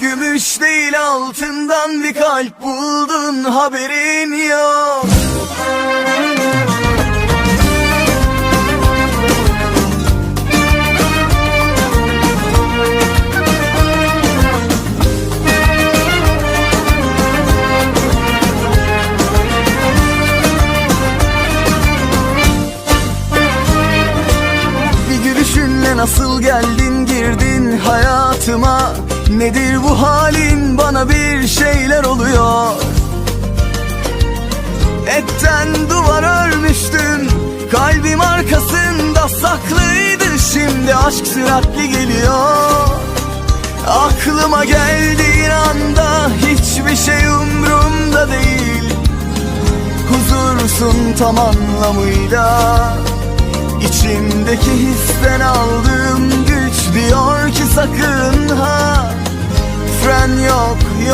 gümüş değil altından bir kalp buldun haberin yok. Bir gülüşünle nasıl geldin girdin hayatıma Nedir bu halin? Bana bir şeyler oluyor. Etten duvar örmüştün Kalbim arkasında saklıydı. Şimdi aşk süratli geliyor. Aklıma geldiğin anda Hiçbir şey umrumda değil. Huzursun tam anlamıyla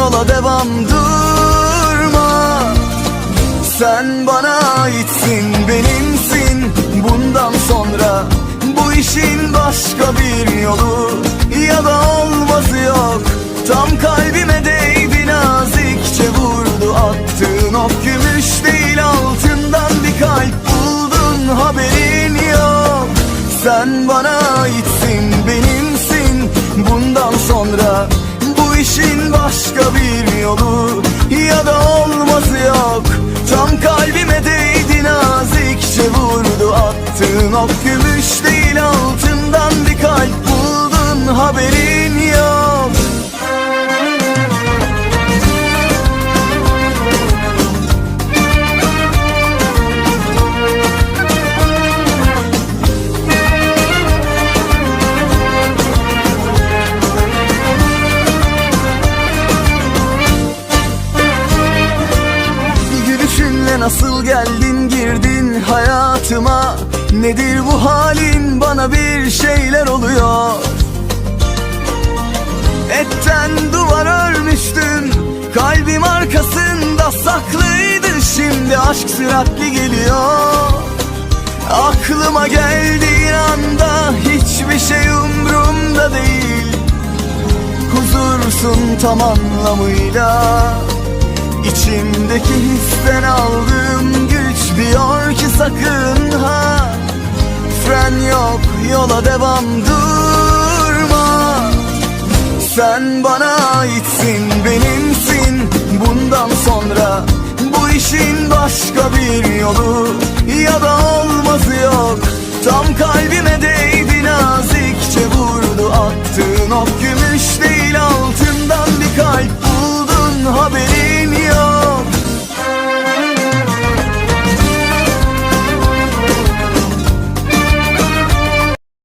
yola devam durma. Sen bana aitsin benimsin. Bundan sonra Bu işin başka bir yolu ya da olmazı yok. Tam kalbime değdi nazikçe vurdu attığın ok Gümüş değil altından bir kalp buldun haberin yok. Sen bana aitsin benimsin. Bundan sonra Bu işin başka bir yolu. Ya da olmazı yok. Tam kalbime değdi nazikçe vurdu attığın ok. Gümüş değil altından bir kalp nasıl geldin girdin hayatıma? Nedir bu halin? Bana bir şeyler oluyor. Etten duvar örmüştün Kalbim arkasında saklıydı. Şimdi aşk süratli geliyor. Aklıma geldiğin anda Hiçbir şey umrumda değil. Huzursun tam anlamıyla İçimdeki histen aldığım güç diyor ki sakın ha. Fren yok yola devam durma. Sen bana aitsin benimsin. Bundan sonra Bu işin başka bir yolu ya da